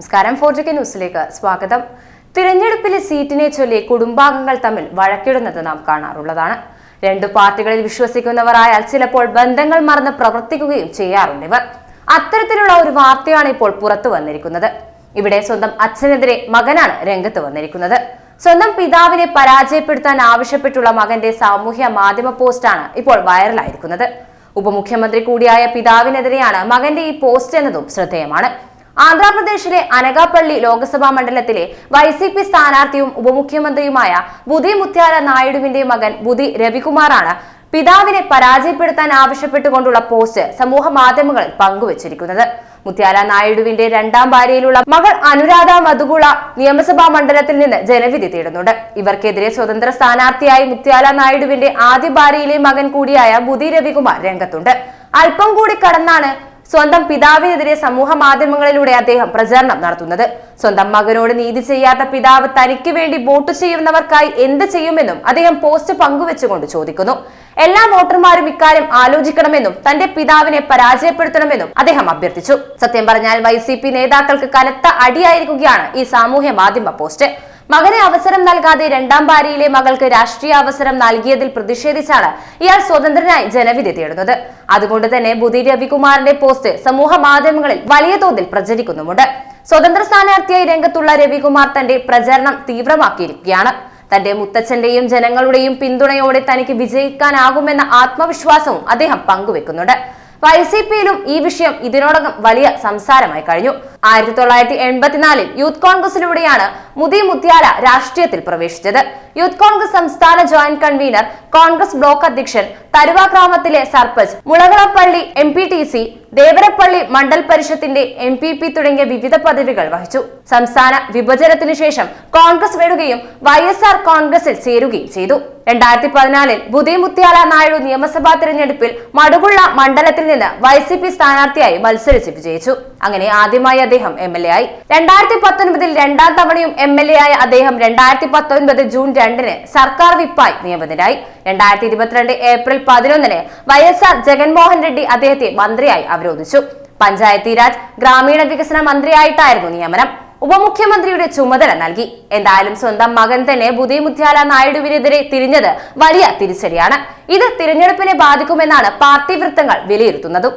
നമസ്കാരം. ഫോർജി ന്യൂസിലേക്ക് സ്വാഗതം. തിരഞ്ഞെടുപ്പിലെ സീറ്റിനെ ചൊല്ലി കുടുംബാംഗങ്ങൾ തമ്മിൽ വഴക്കിടുന്നത് നാം കാണാറുള്ളതാണ്. രണ്ടു പാർട്ടികളിൽ വിശ്വസിക്കുന്നവരായാൽ ചിലപ്പോൾ ബന്ധങ്ങൾ മറന്ന് പ്രവർത്തിക്കുകയും ചെയ്യാറുണ്ട് ഇവർ. അത്തരത്തിലുള്ള ഒരു വാർത്തയാണ് ഇപ്പോൾ പുറത്തു വന്നിരിക്കുന്നത്. ഇവിടെ സ്വന്തം അച്ഛനെതിരെ മകനാണ് രംഗത്ത് വന്നിരിക്കുന്നത്. സ്വന്തം പിതാവിനെ പരാജയപ്പെടുത്താൻ ആവശ്യപ്പെട്ടുള്ള മകന്റെ സാമൂഹ്യ മാധ്യമ പോസ്റ്റാണ് ഇപ്പോൾ വൈറലായിരിക്കുന്നത്. ഉപമുഖ്യമന്ത്രി കൂടിയായ പിതാവിനെതിരെയാണ് മകന്റെ ഈ പോസ്റ്റ് എന്നതും ശ്രദ്ധേയമാണ്. ആന്ധ്രാപ്രദേശിലെ അനകാപ്പള്ളി ലോക്സഭാ മണ്ഡലത്തിലെ വൈ സി പി സ്ഥാനാർത്ഥിയും ഉപമുഖ്യമന്ത്രിയുമായ ബുധി മുത്യാല നായിഡുവിന്റെ മകൻ ബുധി രവികുമാറാണ് പിതാവിനെ പരാജയപ്പെടുത്താൻ ആവശ്യപ്പെട്ടുകൊണ്ടുള്ള പോസ്റ്റ് സമൂഹ മാധ്യമങ്ങളിൽ പങ്കുവച്ചിരിക്കുന്നത്. മുത്യാല നായിഡുവിന്റെ രണ്ടാം ഭാര്യയിലുള്ള മകൾ അനുരാധ മധുകുള നിയമസഭാ മണ്ഡലത്തിൽ നിന്ന് ജനവിധി തേടുന്നുണ്ട്. ഇവർക്കെതിരെ സ്വതന്ത്ര സ്ഥാനാർത്ഥിയായി മുത്യാല നായിഡുവിന്റെ ആദ്യ ഭാര്യയിലെ മകൻ കൂടിയായ ബുധി രവികുമാർ രംഗത്തുണ്ട്. അല്പം കൂടി കടന്നാണ് സ്വന്തം പിതാവിനെതിരെ സമൂഹ മാധ്യമങ്ങളിലൂടെ അദ്ദേഹം പ്രചാരണം നടത്തുന്നത്. സ്വന്തം മകനോട് നീതി ചെയ്യാത്ത പിതാവ് തനിക്ക് വേണ്ടി വോട്ട് ചെയ്യുന്നവർക്കായി എന്ത് ചെയ്യുമെന്നും അദ്ദേഹം പോസ്റ്റ് പങ്കുവെച്ചുകൊണ്ട് ചോദിക്കുന്നു. എല്ലാ വോട്ടർമാരും ഇക്കാര്യം ആലോചിക്കണമെന്നും തന്റെ പിതാവിനെ പരാജയപ്പെടുത്തണമെന്നും അദ്ദേഹം അഭ്യർത്ഥിച്ചു. സത്യം പറഞ്ഞാൽ വൈ നേതാക്കൾക്ക് കനത്ത അടിയായിരിക്കുകയാണ് ഈ സാമൂഹ്യ മാധ്യമ പോസ്റ്റ്. മകനെ അവസരം നൽകാതെ രണ്ടാം ഭാര്യയിലെ മകൾക്ക് രാഷ്ട്രീയ അവസരം നൽകിയതിൽ പ്രതിഷേധിച്ചാണ് ഇയാൾ സ്വതന്ത്രനായി ജനവിധി തേടുന്നത്. അതുകൊണ്ട് തന്നെ ബുധി രവികുമാറിന്റെ പോസ്റ്റ് സമൂഹ മാധ്യമങ്ങളിൽ വലിയ തോതിൽ പ്രചരിക്കുന്നുമുണ്ട്. സ്വതന്ത്ര സ്ഥാനാർത്ഥിയായി രംഗത്തുള്ള രവികുമാർ തന്റെ പ്രചരണം തീവ്രമാക്കിയിരിക്കുകയാണ്. തന്റെ മുത്തച്ഛന്റെയും ജനങ്ങളുടെയും പിന്തുണയോടെ തനിക്ക് വിജയിക്കാനാകുമെന്ന ആത്മവിശ്വാസവും അദ്ദേഹം പങ്കുവെക്കുന്നുണ്ട്. വൈ സി പിയിലും ഈ വിഷയം ഇതിനോടകം വലിയ സംസാരമായി കഴിഞ്ഞു. ആയിരത്തി തൊള്ളായിരത്തി എൺപത്തിനാലിൽ യൂത്ത് കോൺഗ്രസിലൂടെയാണ് മുതി മുത്യാല രാഷ്ട്രീയത്തിൽ പ്രവേശിച്ചത്. യൂത്ത് കോൺഗ്രസ് സംസ്ഥാന ജോയിന്റ് കൺവീനർ കോൺഗ്രസ് ബ്ലോക്ക് അധ്യക്ഷൻ തരുവ ഗ്രാമത്തിലെ sarpanch Mulakalapalli M P T C Devarapalli mandal പരിഷത്തിന്റെ M P P തുടങ്ങിയ വിവിധ പദവികൾ വഹിച്ചു. സംസ്ഥാന വിഭജനത്തിനു ശേഷം കോൺഗ്രസ് വിടുകയും വൈ കോൺഗ്രസിൽ ചേരുകയും ചെയ്തു. രണ്ടായിരത്തി പതിനാലിൽ ബുധി നായിഡു നിയമസഭാ തിരഞ്ഞെടുപ്പിൽ മടുകുള്ള മണ്ഡലത്തിൽ നിന്ന് വൈ സി പി സ്ഥാനാർത്ഥിയായി മത്സരിച്ച് വിജയിച്ചു. അങ്ങനെ ആദ്യമായി അദ്ദേഹം എം എൽ എ ആയി. രണ്ടായിരത്തി പത്തൊൻപതിൽ രണ്ടാം തവണയും എം എൽ എ ആയ അദ്ദേഹം രണ്ടായിരത്തി പത്തൊൻപത് ജൂൺ രണ്ടിന് സർക്കാർ വിപ്പായി നിയമിതനായി രണ്ടായിരത്തി ഇരുപത്തിരണ്ട് ഏപ്രിൽ പതിനൊന്നിന് Y S R Jaganmohan Reddy അദ്ദേഹത്തെ മന്ത്രിയായി അവരോധിച്ചു. പഞ്ചായത്തി രാജ് ഗ്രാമീണ വികസന മന്ത്രിയായിട്ടായിരുന്നു നിയമനം. ഉപമുഖ്യമന്ത്രിയുടെ ചുമതല നൽകി. എന്തായാലും സ്വന്തം മകൻ തന്നെ ബുദ്ധി മുത്യാല നായിഡുവിനെതിരെ തിരിഞ്ഞത് വലിയ തിരിച്ചടിയാണ്. ഇത് തിരഞ്ഞെടുപ്പിനെ ബാധിക്കുമെന്നാണ് പാർട്ടി വൃത്തങ്ങൾ വിലയിരുത്തുന്നതും.